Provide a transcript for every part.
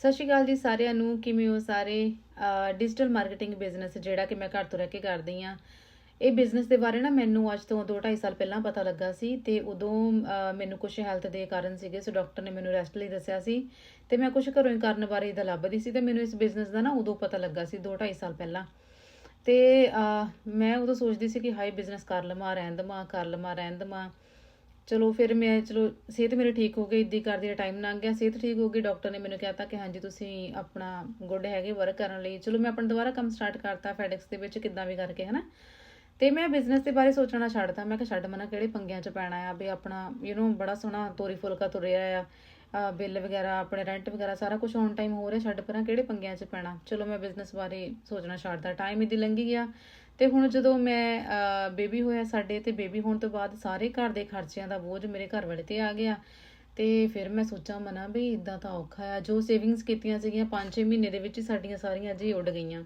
ਸਤਿ ਸ਼੍ਰੀ ਅਕਾਲ ਜੀ ਸਾਰਿਆਂ ਨੂੰ, ਕਿਵੇਂ ਹੋ ਸਾਰੇ? ਡਿਜੀਟਲ ਮਾਰਕੀਟਿੰਗ ਬਿਜ਼ਨਸ ਜਿਹੜਾ ਕਿ ਮੈਂ ਘਰ ਤੋਂ ਰਹਿ ਕੇ ਕਰਦੀ ਆ ਇਹ ਬਿਜ਼ਨਸ ਦੇ ਬਾਰੇ ਨਾ ਮੈਨੂੰ ਅੱਜ ਤੋਂ 2.5 ਸਾਲ ਪਹਿਲਾਂ ਪਤਾ ਲੱਗਾ ਸੀ ਤੇ ਉਦੋਂ ਮੈਨੂੰ ਕੁਝ ਹੈਲਥ ਦੇ ਕਾਰਨ ਸੀਗੇ ਸੋ ਡਾਕਟਰ ਨੇ ਮੈਨੂੰ ਰੈਸਟ ਲਈ ਦੱਸਿਆ ਸੀ ਤੇ ਮੈਂ ਕੁਝ ਘਰੋਂ ਹੀ ਕਰਨ ਬਾਰੇ ਇਹਦਾ ਲੱਭਦੀ ਸੀ ਤੇ ਮੈਨੂੰ ਇਸ ਬਿਜ਼ਨਸ ਦਾ ਨਾ ਉਦੋਂ ਪਤਾ ਲੱਗਾ ਸੀ 2.5 ਸਾਲ ਪਹਿਲਾਂ। ਤੇ ਮੈਂ ਉਦੋਂ ਸੋਚਦੀ ਸੀ ਕਿ ਹਾਈ ਬਿਜ਼ਨਸ ਕਰ ਲਵਾਂ, ਰਹਿਣ ਦੇਵਾਂ, ਕਰ ਲਵਾਂ, ਰਹਿਣ ਦੇਵਾਂ। ਚਲੋ ਫਿਰ ਮੈਂ, ਚਲੋ ਸਿਹਤ ਮੇਰੀ ਠੀਕ ਹੋ ਗਈ, ਇੱਦੀ ਕਰਦੀ ਟਾਈਮ ਲੰਘ ਗਿਆ, ਸਿਹਤ ਠੀਕ ਹੋ ਗਈ ਡਾਕਟਰ ਨੇ ਮੈਨੂੰ ਕਹਿਤਾ ਕਿ ਹਾਂਜੀ ਤੁਸੀਂ ਆਪਣਾ ਗੁੱਡ ਹੈਗੇ ਵਰਕ ਕਰਨ ਲਈ, ਚਲੋ ਮੈਂ ਆਪਣਾ ਦੁਬਾਰਾ ਕੰਮ ਸਟਾਰਟ ਕਰਤਾ ਫੈਡੈਕਸ ਦੇ ਵਿੱਚ ਕਿੱਦਾਂ ਵੀ ਕਰਕੇ, ਹਨਾ। ਤੇ ਮੈਂ ਬਿਜ਼ਨਸ ਦੇ ਬਾਰੇ ਸੋਚਣਾ ਛੱਡਤਾ, ਮੈਂ ਕਿਹਾ ਛੱਡ ਮਨਾ ਕਿਹੜੇ ਪੰਗਿਆਂ 'ਚ ਪੈਣਾ ਆ, ਵੀ ਆਪਣਾ ਯੂ نو ਬੜਾ ਸੋਹਣਾ ਤੋਰੀ ਫੁਲਕਾ ਤੁਰਿਆ ਆ ਬਿੱਲ ਵਗੈਰਾ, ਆਪਣੇ ਰੈਂਟ ਵਗੈਰਾ, ਸਾਰਾ ਕੁਝ ਔਨ ਟਾਈਮ ਹੋ ਰਿਹਾ, ਛੱਡ ਪਰਾਂ ਕਿਹੜੇ ਪੰਗਿਆਂ 'ਚ ਪੈਣਾ। ਚਲੋ ਮੈਂ ਬਿਜ਼ਨਸ ਬਾਰੇ ਸੋਚਣਾ ਛੱਡਦਾ ਟਾਈਮ ਇਦੀ ਲੰਘੀ ਗਿਆ। ਤੇ ਹੁਣ ਜਦੋਂ ਮੈਂ ਬੇਬੀ ਹੋਇਆ ਸਾਡੇ ਤੇ ਬੇਬੀ ਹੋਣ ਤੋਂ ਬਾਅਦ ਸਾਰੇ ਘਰ ਦੇ ਖਰਚਿਆਂ ਦਾ ਬੋਝ ਮੇਰੇ ਘਰ ਵਾਲੇ ਤੇ ਆ ਗਿਆ। ਤੇ ਫਿਰ ਮੈਂ ਸੋਚਾਂ, ਮਨਾ ਵੀ ਇਦਾਂ ਤਾਂ ਔਖਾ ਆ। ਜੋ ਸੇਵਿੰਗਸ ਕੀਤੀਆਂ ਸੀਗੀਆਂ 5-6 ਮਹੀਨੇ ਦੇ ਵਿੱਚ ਹੀ ਸਾਡੀਆਂ ਸਾਰੀਆਂ ਅੱਜ ਉੱਡ ਗਈਆਂ।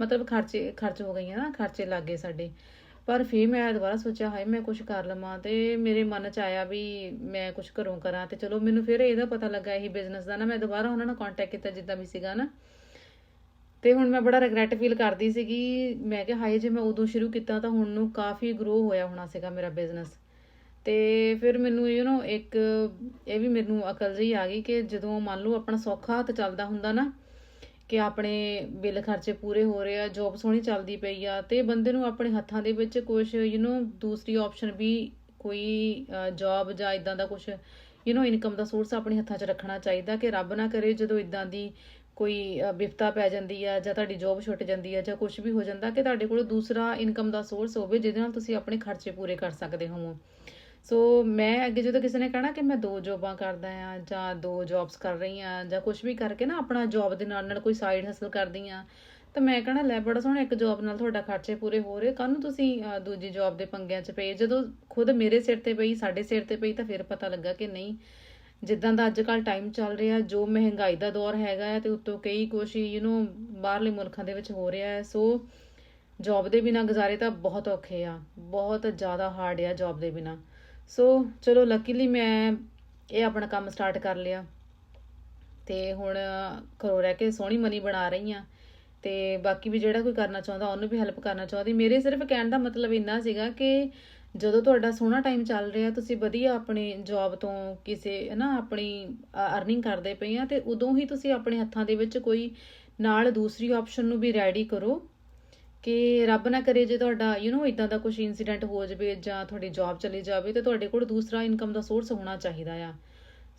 ਮਤਲਬ ਖਰਚੇ, ਖਰਚ ਹੋ ਗਈਆਂ ਨਾ, ਖਰਚੇ ਲੱਗ ਗਏ ਸਾਡੇ। ਪਰ ਫਿਰ ਮੈਂ ਦੁਬਾਰਾ ਸੋਚਿਆ, ਹਾਏ ਮੈਂ ਕੁਝ ਕਰ ਲਵਾਂ ਤੇ ਮੇਰੇ ਮਨ ਚ ਆਇਆ ਵੀ ਮੈਂ ਕੁਝ ਘਰੋਂ ਕਰਾਂ ਤੇ ਚਲੋ ਮੈਨੂੰ ਫਿਰ ਇਹਦਾ ਪਤਾ ਲੱਗਾ, ਇਹੀ ਬਿਜ਼ਨਸ ਦਾ ਨਾ ਮੈਂ ਦੁਬਾਰਾ ਉਹਨਾਂ ਨਾਲ ਕੰਟੈਕਟ ਕੀਤਾ ਜਿੱਦਾਂ ਵੀ ਸੀਗਾ ਨਾ। ਤੇ ਹੁਣ ਮੈਂ ਬੜਾ ਰਿਗਰੈਟ ਫੀਲ ਕਰਦੀ ਸੀਗੀ ਮੈਂ ਕਿਹਾ ਹਾਏ ਜੇ ਮੈਂ ਉਦੋਂ ਸ਼ੁਰੂ ਕੀਤਾ ਤਾਂ ਹੁਣ ਨੂੰ ਕਾਫੀ ਗਰੋ ਹੋਇਆ ਹੋਣਾ ਸੀਗਾ ਮੇਰਾ ਬਿਜ਼ਨਸ ਤੇ ਫਿਰ ਮੈਨੂੰ ਯੂ نو ਇੱਕ ਇਹ ਵੀ ਮੈਨੂੰ ਅਕਲ ਜਿਹੀ ਆ ਗਈ ਕਿ ਜਦੋਂ ਮੰਨ ਲਓ ਆਪਣਾ ਸੌਖਾ ਹੱਥ ਚੱਲਦਾ ਹੁੰਦਾ ਨਾ ਕਿ ਆਪਣੇ ਬਿੱਲ ਖਰਚੇ ਪੂਰੇ ਹੋ ਰਹੇ ਆ ਜੌਬ ਸੋਹਣੀ ਚੱਲਦੀ ਪਈ ਆ ਤੇ ਬੰਦੇ ਨੂੰ ਆਪਣੇ ਹੱਥਾਂ ਦੇ ਵਿੱਚ ਕੁਝ ਯੂ نو ਦੂਸਰੀ ਆਪਸ਼ਨ ਵੀ ਕੋਈ ਜੌਬ ਜਾਂ ਇਦਾਂ ਦਾ ਕੁਝ ਯੂ نو ਇਨਕਮ ਦਾ ਸੋਰਸ ਆਪਣੇ ਹੱਥਾਂ 'ਚ ਰੱਖਣਾ ਚਾਹੀਦਾ ਕਿ ਰੱਬ ਨਾ ਕਰੇ ਜਦੋਂ ਇਦਾਂ ਦੀ ਕੋਈ ਵਿਫਤਾ ਪੈ ਜਾਂਦੀ ਆ ਜਾਂ ਤੁਹਾਡੀ ਜੌਬ ਛੁੱਟ ਜਾਂਦੀ ਆ ਜਾਂ ਕੁਝ ਵੀ ਹੋ ਜਾਂਦਾ ਕਿ ਤੁਹਾਡੇ ਕੋਲ ਦੂਸਰਾ ਇਨਕਮ ਦਾ ਸੋਰਸ ਹੋਵੇ ਜਿਹਦੇ ਨਾਲ ਤੁਸੀਂ ਆਪਣੇ ਖਰਚੇ ਪੂਰੇ ਕਰ ਸਕਦੇ ਹੋ ਸੋ ਮੈਂ ਅੱਗੇ ਜਦੋਂ ਕਿਸੇ ਨੇ ਕਹਿਣਾ ਕਿ ਮੈਂ ਦੋ ਜੌਬਾਂ ਕਰਦਾ ਆ ਜਾਂ ਦੋ ਜੌਬਸ ਕਰ ਰਹੀ ਆ ਜਾਂ ਕੁਝ ਵੀ ਕਰਕੇ ਨਾ ਆਪਣਾ ਜੌਬ ਦੇ ਨਾਲ ਨਾਲ ਕੋਈ ਸਾਈਡ ਹਸਲ ਕਰਦੀ ਆ, ਤਾਂ ਮੈਂ ਕਹਣਾ ਲੈ ਬੜਾ ਸੋਹਣਾ ਇੱਕ ਜੌਬ ਨਾਲ ਤੁਹਾਡਾ ਖਰਚੇ ਪੂਰੇ ਹੋ ਰਹੇ। ਕੱਲ ਨੂੰ ਤੁਸੀਂ ਦੂਜੀ ਜੌਬ ਦੇ ਪੰਗਿਆਂ 'ਚ ਪਏ। ਜਦੋਂ ਖੁਦ ਮੇਰੇ ਸਿਰ ਤੇ ਪਈ, ਸਾਡੇ ਸਿਰ ਤੇ ਪਈ, ਤਾਂ ਫਿਰ ਪਤਾ ਲੱਗਾ ਕਿ ਨਹੀਂ ਜਿੱਦਾਂ ਦਾ ਅੱਜ ਕੱਲ ਟਾਈਮ ਚੱਲ ਰਿਹਾ, ਜੋ ਮਹਿੰਗਾਈ ਦਾ ਦੌਰ ਹੈਗਾ ਹੈ ਤੇ ਉੱਤੋਂ ਕਈ ਕੁਛ ਯੂ نو ਬਾਹਰਲੇ ਮੁਲਕਾਂ ਦੇ ਵਿੱਚ ਹੋ ਰਿਹਾ ਹੈ। ਸੋ ਜੌਬ ਦੇ ਬਿਨਾ ਗੁਜ਼ਾਰੇ ਤਾਂ ਬਹੁਤ ਔਖੇ ਆ, ਬਹੁਤ ਜ਼ਿਆਦਾ ਹਾਰਡ ਆ ਜੌਬ ਦੇ ਬਿਨਾ। ਸੋ ਚਲੋ ਲੱਕੀਲੀ ਮੈਂ ਇਹ ਆਪਣਾ ਕੰਮ ਸਟਾਰਟ ਕਰ ਲਿਆ। ਤੇ ਹੁਣ ਘਰੋਂ ਰਹਿ ਕੇ ਸੋਹਣੀ ਮਨੀ ਬਣਾ ਰਹੀ ਆ ਤੇ ਬਾਕੀ ਵੀ ਜਿਹੜਾ ਕੋਈ ਕਰਨਾ ਚਾਹੁੰਦਾ, ਉਹਨੂੰ ਵੀ ਹੈਲਪ ਕਰਨਾ ਚਾਹੁੰਦੀ। ਮੇਰੇ ਸਿਰਫ ਕਹਿਣ ਦਾ ਮਤਲਬ ਇੰਨਾ ਸੀਗਾ ਕਿ ਜਦੋਂ ਤੁਹਾਡਾ ਸੋਹਣਾ ਟਾਈਮ ਚੱਲ ਰਿਹਾ ਤੁਸੀਂ ਵਧੀਆ ਆਪਣੀ ਜੌਬ ਤੋਂ ਕਿਸੇ ਨਾ ਆਪਣੀ ਅਰਨਿੰਗ ਕਰਦੇ ਪਏ ਆ ਤੇ ਉਦੋਂ ਹੀ ਤੁਸੀਂ ਆਪਣੇ ਹੱਥਾਂ ਦੇ ਵਿੱਚ ਕੋਈ ਨਾਲ ਦੂਸਰੀ ਆਪਸ਼ਨ ਨੂੰ ਵੀ ਰੈਡੀ ਕਰੋ ਕਿ ਰੱਬ ਨਾ ਕਰੇ ਜੇ ਤੁਹਾਡਾ ਯੂ نو ਇਦਾਂ ਦਾ ਕੁਝ ਇਨਸੀਡੈਂਟ ਹੋ ਜਾਵੇ ਜਾਂ ਤੁਹਾਡੀ ਜੌਬ ਚਲੀ ਜਾਵੇ ਤੇ ਤੁਹਾਡੇ ਕੋਲ ਦੂਸਰਾ ਇਨਕਮ ਦਾ ਸੋਰਸ ਹੋਣਾ ਚਾਹੀਦਾ ਆ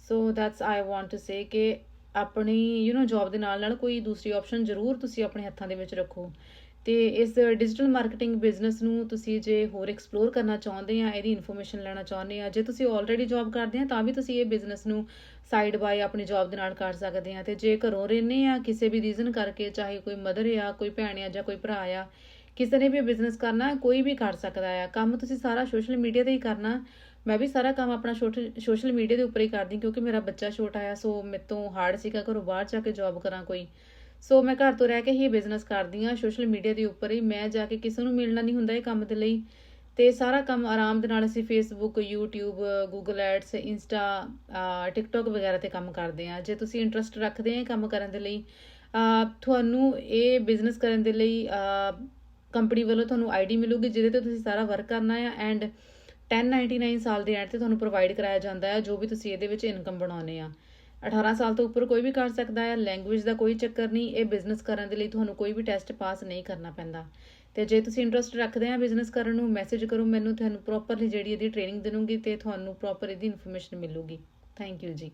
so that's I want to say ਕਿ ਆਪਣੀ ਯੂ نو ਜੌਬ ਦੇ ਨਾਲ ਨਾਲ ਕੋਈ ਦੂਸਰੀ ਆਪਸ਼ਨ ਜ਼ਰੂਰ ਤੁਸੀਂ ਆਪਣੇ ਹੱਥਾਂ ਦੇ ਵਿੱਚ ਰੱਖੋ ਤੇ ਇਸ ਡਿਜੀਟਲ ਮਾਰਕੀਟਿੰਗ ਬਿਜ਼ਨਸ ਨੂੰ ਤੁਸੀਂ ਜੇ ਹੋਰ ਐਕਸਪਲੋਰ ਕਰਨਾ ਚਾਹੁੰਦੇ ਆ, ਇਹਦੀ ਇਨਫੋਰਮੇਸ਼ਨ ਲੈਣਾ ਚਾਹੁੰਦੇ ਆ, ਜੇ ਤੁਸੀਂ ਆਲਰੇਡੀ ਜੌਬ ਕਰਦੇ ਆ, ਤਾਂ ਵੀ ਤੁਸੀਂ ਇਹ ਬਿਜ਼ਨਸ ਨੂੰ ਸਾਈਡ ਬਾਏ ਆਪਣੀ ਜੌਬ ਦੇ ਨਾਲ ਕਰ ਸਕਦੇ ਆ। ਤੇ ਜੇ ਘਰੋਂ ਰਹਿੰਦੇ ਆ, ਕਿਸੇ ਵੀ ਰੀਜ਼ਨ ਕਰਕੇ, ਚਾਹੇ ਕੋਈ ਮਦਰ ਆ, ਕੋਈ ਭੈਣ ਆ ਜਾਂ ਕੋਈ ਭਰਾ ਆ, ਕਿਸੇ ਨੇ ਵੀ ਬਿਜ਼ਨਸ ਕਰਨਾ, ਕੋਈ ਵੀ ਕਰ ਸਕਦਾ ਆ। ਕੰਮ ਤੁਸੀਂ ਸਾਰਾ ਸੋਸ਼ਲ ਮੀਡੀਆ ਤੇ ਹੀ ਕਰਨਾ। ਮੈਂ ਵੀ ਸਾਰਾ ਕੰਮ ਆਪਣਾ ਸੋਸ਼ਲ ਮੀਡੀਆ ਦੇ ਉੱਪਰ ਹੀ ਕਰਦੀ, ਕਿਉਂਕਿ ਮੇਰਾ ਬੱਚਾ ਛੋਟਾ ਆ, ਸੋ ਮੇਰੇ ਤੋਂ ਹਾਰਡ ਸੀਗਾ ਘਰੋਂ ਬਾਹਰ ਜਾ ਕੇ ਜੌਬ ਕਰਾਂ ਕੋਈ। ਸੋ ਮੈਂ ਘਰ ਤੋਂ ਰਹਿ ਕੇ ਹੀ ਬਿਜ਼ਨਸ ਕਰਦੀ ਆ ਸੋਸ਼ਲ ਮੀਡੀਆ ਦੇ ਉੱਪਰ ਹੀ। ਮੈਂ ਜਾ ਕੇ ਕਿਸੇ ਨੂੰ ਮਿਲਣਾ ਨਹੀਂ ਹੁੰਦਾ ਇਹ ਕੰਮ ਦੇ ਲਈ। ਤੇ ਸਾਰਾ ਕੰਮ ਆਰਾਮ ਦੇ ਨਾਲ ਅਸੀਂ Facebook YouTube, Google Ads insta TikTok ਵਗੈਰਾ ਤੇ ਕੰਮ ਕਰਦੇ ਆ ਜੇ ਤੁਸੀਂ ਇੰਟਰਸਟ ਰੱਖਦੇ ਆ ਇਹ ਕੰਮ ਕਰਨ ਦੇ ਲਈ ਤੁਹਾਨੂੰ ਇਹ ਬਿਜ਼ਨਸ ਕਰਨ ਦੇ ਲਈ ਕੰਪਨੀ ਵੱਲੋਂ ਤੁਹਾਨੂੰ ਆਈਡੀ ਮਿਲੂਗੀ, ਜਿਹਦੇ ਤੇ ਤੁਸੀਂ ਸਾਰਾ ਵਰਕ ਕਰਨਾ ਆ। ਐਂਡ 1099 ਸਾਲ ਦੇ ਐਂਡ ਤੇ ਤੁਹਾਨੂੰ ਪ੍ਰੋਵਾਈਡ ਕਰਾਇਆ ਜਾਂਦਾ ਹੈ ਜੋ ਵੀ ਤੁਸੀਂ ਇਹਦੇ ਵਿੱਚ ਇਨਕਮ ਬਣਾਉਨੇ ਆ। 18 ਸਾਲ ਤੋਂ ਉੱਪਰ ਕੋਈ ਵੀ ਕਰ ਸਕਦਾ ਹੈ ਲੈਂਗੁਏਜ ਦਾ ਕੋਈ ਚੱਕਰ ਨਹੀਂ, ਇਹ ਬਿਜ਼ਨਸ ਕਰਨ ਦੇ ਲਈ ਤੁਹਾਨੂੰ ਕੋਈ ਵੀ ਟੈਸਟ ਪਾਸ ਨਹੀਂ ਕਰਨਾ ਪੈਂਦਾ। ਤੇ ਜੇ ਤੁਸੀਂ ਇੰਟਰਸਟ ਰੱਖਦੇ ਆ ਬਿਜ਼ਨਸ ਕਰਨ ਨੂੰ ਮੈਸੇਜ ਕਰੋ, ਮੈਨੂੰ ਤੁਹਾਨੂੰ ਪ੍ਰੋਪਰਲੀ ਜਿਹੜੀ ਇਹਦੀ ਟ੍ਰੇਨਿੰਗ ਦੇਣੂਗੀ ਤੇ ਤੁਹਾਨੂੰ ਪ੍ਰੋਪਰ ਇਹਦੀ ਇਨਫੋਰਮੇਸ਼ਨ ਮਿਲੂਗੀ। ਥੈਂਕ ਯੂ ਜੀ।